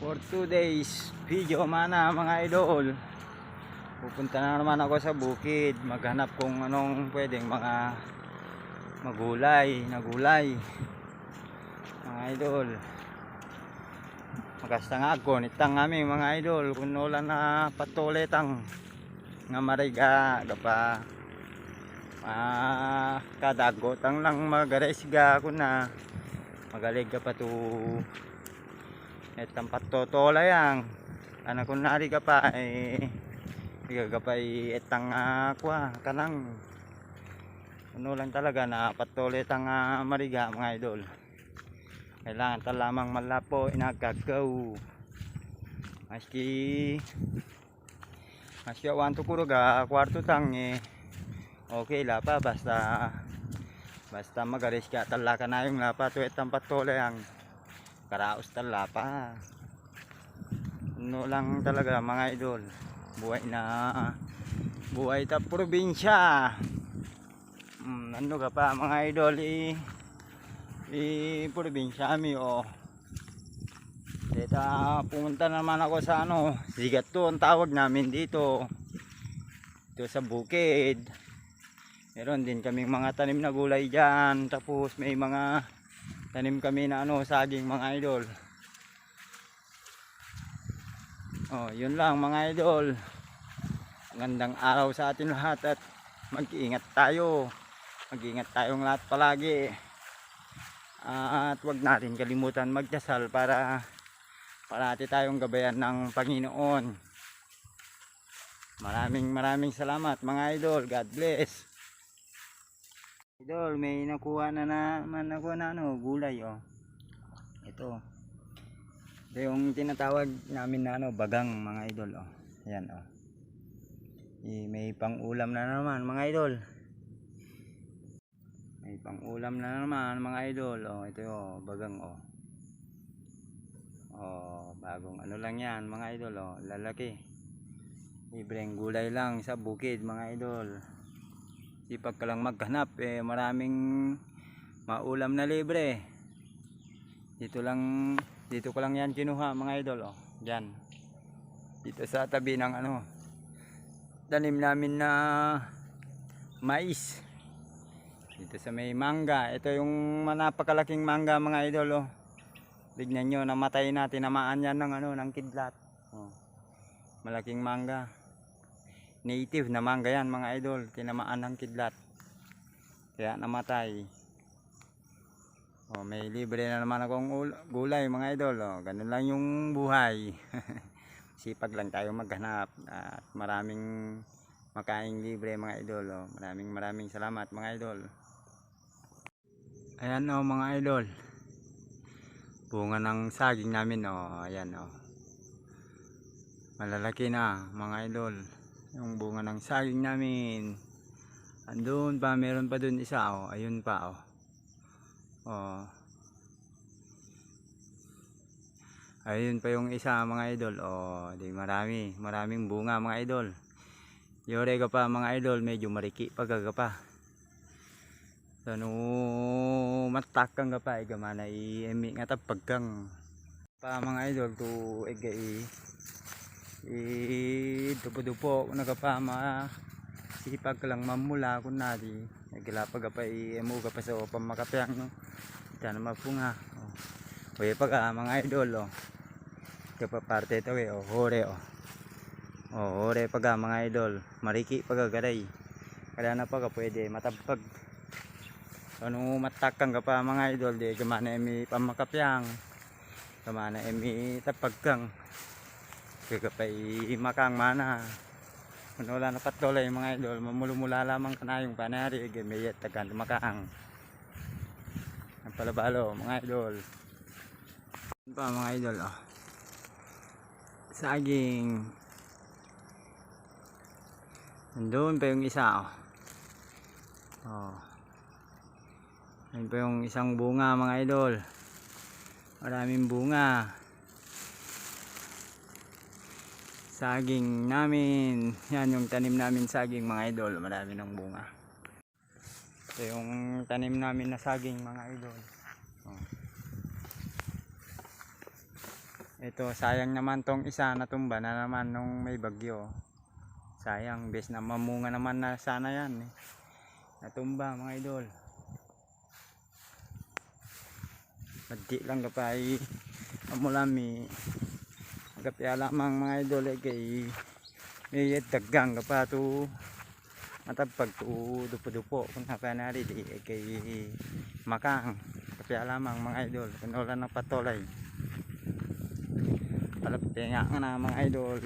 for 2 days video mana mga idol. Pupunta na naman ako sa bukid maghanap kung anong pwedeng mga magulay na gulay. Mga idol. Magasta nga ako nitang aming mga idol kung wala na patuletang nga mariga gapa ah kadagotang lang magaresga ako na. Magalig pa to etang patotola yang. Ana kun nari ka pa eh iga pa eh, uh, kwa kanang ano lang talaga na patuloy tang ah, mariga mga idol. Kailangan ta lamang malapo inagkagaw maski maski awan to kuruga kwarto tang eh okay la pa basta basta magaris ka tala ka na yung lapa to etang patuloy ang karaos tala pa ano lang talaga mga idol. Buhay na buhay ta probinsya. Mm, ano ka pa mga idol i i probinsya mi o. Dita pumunta naman ako sa ano sigat to ang tawag namin dito. Dito sa bukid. Meron din kaming mga tanim na gulay dyan. Tapos may mga tanim kami na ano saging mga idol. Oh yun lang mga idol. Gandang araw sa atin lahat at mag-iingat tayo. Mag-iingat tayong lahat palagi. At wag natin kalimutan magdasal para parati tayong gabayan ng Panginoon. Maraming maraming salamat mga idol. God bless Idol, may nakuha na naman ako na ano, gulay oh. Ito. Ito yung tinatawag namin na ano, bagang mga idol oh. Ayan oh. Eh, may pang-ulam na naman mga idol. May pang-ulam na naman mga idol oh. Ito oh, bagang oh. Oh, bagong ano lang yan mga idol oh, lalaki. Libreng gulay lang sa bukid mga idol sipag ka lang maghanap eh maraming maulam na libre. Dito lang dito ko lang yan kinuha mga idol oh. Dyan dito sa tabi ng ano tanim namin na mais. Dito sa may mangga. Ito yung napakalaking mangga mga idol oh. Tignan nyo namatay na tinamaan yan ng ano ng kidlat. Oh. malaking mangga native na mangga yan mga idol. Tinamaan ng kidlat. Kaya namatay. Oh, may libre na naman akong ul- gulay mga idol. Oh, ganun lang yung buhay. Sipag lang tayo maghanap at maraming makain libre mga idol. Oh. maraming maraming salamat mga idol. Ayan oh mga idol. Bunga ng saging namin oh ayan oh. Malalaki na mga idol yung bunga ng saging namin. Andun pa meron pa dun isa oh. Ayun pa oh. Oh. Ayun pa yung isa mga idol. Oh di marami. Maraming bunga mga idol. Yore ka pa mga idol medyo mariki pa gaga pa. So no matakang ka pa igamana i-emi nga tapagkang pa mga idol to iga i i dupo-dupo nagapama. Sipag ka lang mamula kun nadi nagilapag pa i emo ka pa sa pamakapyang no? Dyan naman po nga oh. oye pag ah, mga idol oh. Kapa parte ito eh. Oh hore oh. Oh hore pag ah, mga idol. Mariki pag agaray kaya na pag ah, pwede matapag ano matakang ka pa mga idol di kamana emi pamakapyang kamana emi tapagkang kagapay makang mana. Wala na patulay mga idol mamulumula lamang ka na yung panari gamayat tagan makaang ang palabalo mga idol. Yan pa mga idol oh saging nandun pa yung isa oh oh. Ayun pa yung isang bunga mga idol. Maraming bunga saging namin yan yung tanim namin saging mga idol marami ng bunga ito yung tanim namin na saging mga idol oh. Ito, sayang naman tong isa natumba na naman nung may bagyo. Sayang, bes na mamunga naman na sana yan. Eh. Natumba mga idol. Maddi lang kapay amulami. Kapya lamang mga idol eh kay may daggang kapa to matapag to dupo-dupo kung napanari di eh, kay makang. Kapya lamang mga idol kung wala ng patolay palapit nga nga na mga idol